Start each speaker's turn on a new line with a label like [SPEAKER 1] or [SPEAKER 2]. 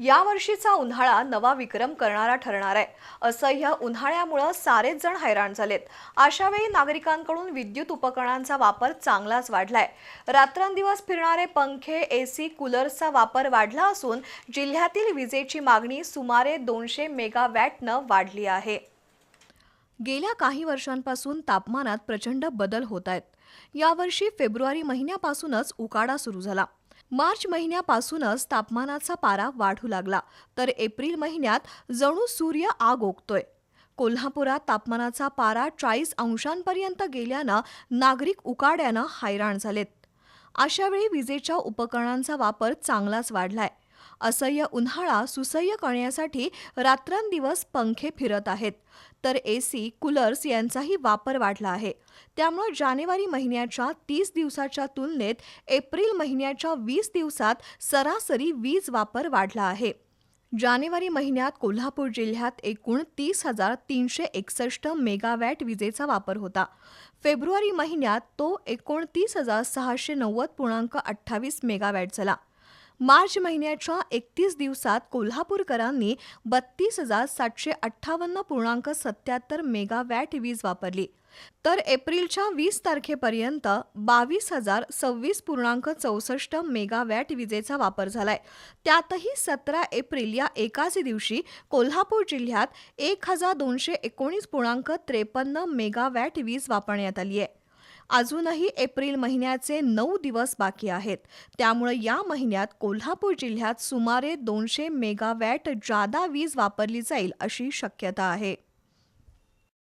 [SPEAKER 1] यावर्षीचा उन्हाळा नवा विक्रम करणारा ठरणार आहे. असह्य उन्हाळ्यामुळं सारेच जण हैराण झालेत. अशावेळी नागरिकांकडून विद्युत उपकरणांचा वापर चांगलाच वाढलाय. रात्रंदिवस फिरणारे पंखे एसी कूलर्सचा वापर वाढला असून जिल्ह्यातील विजेची मागणी सुमारे दोनशे मेगावॅटनं वाढली आहे. गेल्या काही वर्षांपासून तापमानात प्रचंड बदल होत आहेत. यावर्षी फेब्रुवारी महिन्यापासूनच उकाडा सुरू झाला. मार्च महिन्यापासूनच तापमानाचा पारा वाढू लागला. तर एप्रिल महिन्यात जणू सूर्य आग ओकतोय. कोल्हापुरात तापमानाचा पारा चाळीस अंशांपर्यंत गेल्यानं नागरिक उकाड्यानं हैराण झालेत. अशावेळी विजेच्या उपकरणांचा वापर चांगलाच वाढलाय. असह्य उन्हाळा सुसह्य करण्यासाठी रात्रंदिवस पंखे फिरत आहेत. तर ए सी कूलर्स यांचाही वापर वाढला आहे. त्यामुळे जानेवारी महिन्याच्या तीस दिवसाच्या तुलनेत एप्रिल महिन्याच्या वीस दिवसात सरासरी वीज वापर वाढला आहे. जानेवारी महिन्यात कोल्हापूर जिल्ह्यात एकूण तीस हजार तीनशे एकसष्ट मेगावॅट विजेचा वापर होता. फेब्रुवारी महिन्यात तो एकोणतीस हजार सहाशे नव्वद पूर्णांक अठ्ठावीस मेगावॅट झाला. मार्च महिन्याच्या एकतीस दिवसात कोल्हापूरकरांनी बत्तीस हजार सातशे अठ्ठावन्न पूर्णांक सत्याहत्तर मेगावॅट वीज वापरली. तर एप्रिलच्या वीस तारखेपर्यंत बावीस हजार सव्वीस पूर्णांक चौसष्ट मेगावॅट विजेचा वापर झालाय. त्यातही सतरा एप्रिल या एकाच दिवशी कोल्हापूर जिल्ह्यात एक हजार दोनशे एकोणीस पूर्णांक त्रेपन्न मेगावॅट वीज वापरण्यात आली आहे अजूनही एप्रिल महिन्याचे नऊ दिवस बाकी आहेत. त्यामुळे या महिन्यात कोल्हापूर जिल्ह्यात सुमारे दोनशे मेगावॅट जादा वीज वापरली जाईल अशी शक्यता आहे.